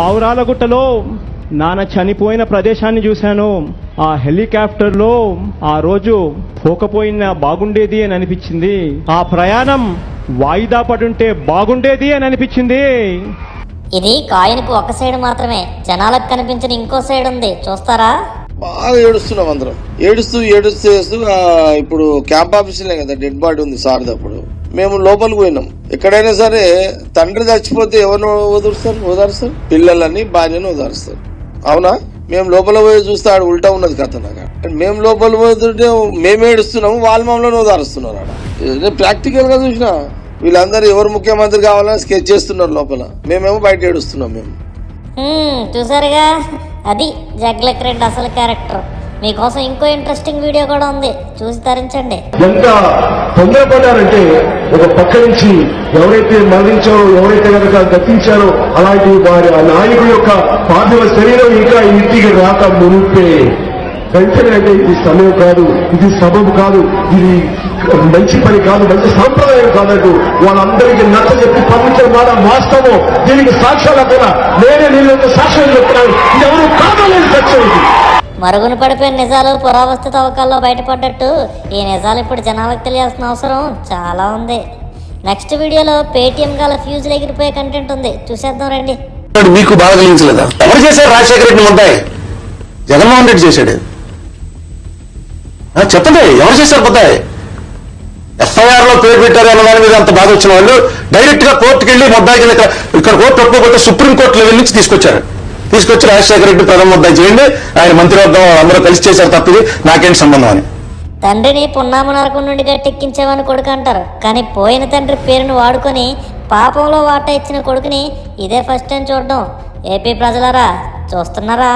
పావురాలగుట్టలో నాన్న చనిపోయిన ప్రదేశాన్ని చూశాను. ఆ హెలికాప్టర్లో ఆ రోజు పోకపోయినా బాగుండేది అని అనిపించింది. ఆ ప్రయాణం వాయిదా పడుంటే బాగుండేది అని అనిపించింది. ఇది కాయిన్కు ఒక సైడ్ మాత్రమే. జనాలకు కనిపించిన ఇంకో సైడ్ ఉంది. చూస్తారా? బాగా ఏడుస్తున్నాం అందరం. ఏడుస్తూ ఏడుస్తూ ఇప్పుడు క్యాంప్ ఆఫీసులే కదా డెడ్ బాడీ ఉంది సార్ది అప్పుడు. మేము లోపలికి పోయినాం. ఎక్కడైనా సరే తండ్రి చచ్చిపోతే ఎవరిని వదులుస్తారు? ఓదారుస్తారు? పిల్లలని భార్యను ఓదారుస్తారు. అవునా? మేము లోపల పోయి చూస్తే ఆడ ఉల్టా ఉన్నది కథ నాకు మేము లోపల పోతుంటే మేము ఏడుస్తున్నాము వాళ్ళ మమ్మల్ని ఓదారుస్తున్నారు ఆడ. ప్రాక్టికల్గా చూసినా వీళ్ళందరూ ఎవరు ముఖ్యమంత్రి కావాలని స్కెచ్ చేస్తున్నారు లోపల. మేమేమో బయట ఏడుస్తున్నాం మేము. చూసారుగా? అది జగ్లక్ రెడ్డి అసలు క్యారెక్టర్ మీకోసం ఇంకో ఇంట్రెస్టింగ్ వీడియో కూడా ఉంది. చూసి తరించండి. ఎంత తొందరపడ్డారంటే ఒక పక్క నుంచి ఎవరైతే మరణించారో ఎవరైతే కనుక గతించారో అలాంటి వారి ఆ నాయకుడి యొక్క పార్థివ శరీరం ఇంకా ఇంటికి రాక మునిపే. వెంటనే అంటే ఇది సమయం కాదు ఇది సబబు కాదు ఇది మంచి పని కాదు మంచి సాంప్రదాయం కాదంటూ వాళ్ళందరికీ నచ్చ చెప్పి పంపించడం మాట వాస్తవం దీనికి సాక్ష్యాలు కూడా నేనే నేను సాక్ష్యం చెప్తున్నాను. ఇది ఎవరు కాదు? మరుగున పడిపోయిన నిజాలు పురావస్తు తవ్వకాల్లో బయటపడ్డట్టు ఈ నిజాలు ఇప్పుడు జనాలకు తెలియాల్సిన అవసరం చాలా ఉంది. నెక్స్ట్ వీడియోలో పేటీఎం గల ఫ్యూజులు ఎగిరిపోయే కంటెంట్ ఉంది. చూసేద్దాం రండి. మీకు బాధ కలిగించలేదా? ఎవరు చేశారు రాజశేఖర రెడ్డి ఉంటాయి? జగన్మోహన్ రెడ్డి చేశాడు. చెప్పండి ఎవరు చేశారు ముద్దాయి ఎఫ్ఐఆర్లో పేరు పెట్టారు అన్న దాని మీద అంత బాధ వచ్చిన వాళ్ళు డైరెక్ట్గా కోర్టుకి వెళ్ళి ముద్దాయి కింద ఇక్కడ ఇక్కడ కోర్టు ఒప్పుకోకపోతే సుప్రీం కోర్టు లెవెల్ నుంచి తీసుకొచ్చారు. తీసుకొచ్చి రాజశేఖర రెడ్డి ప్రథమ ముద్దాయి చేయండి. ఆయన మంత్రివర్గం అందరూ కలిసి చేశారు తప్పిది. నాకేంటి సంబంధం అని. తండ్రిని పున్నామ నరకం నుండి గట్టెక్కించామని కొడుకు అంటారు. కానీ పోయిన తండ్రి పేరును వాడుకొని పాపంలో వాటా ఇచ్చిన కొడుకుని ఇదే ఫస్ట్ టైం చూడడం. ఏపీ ప్రజలారా చూస్తున్నారా?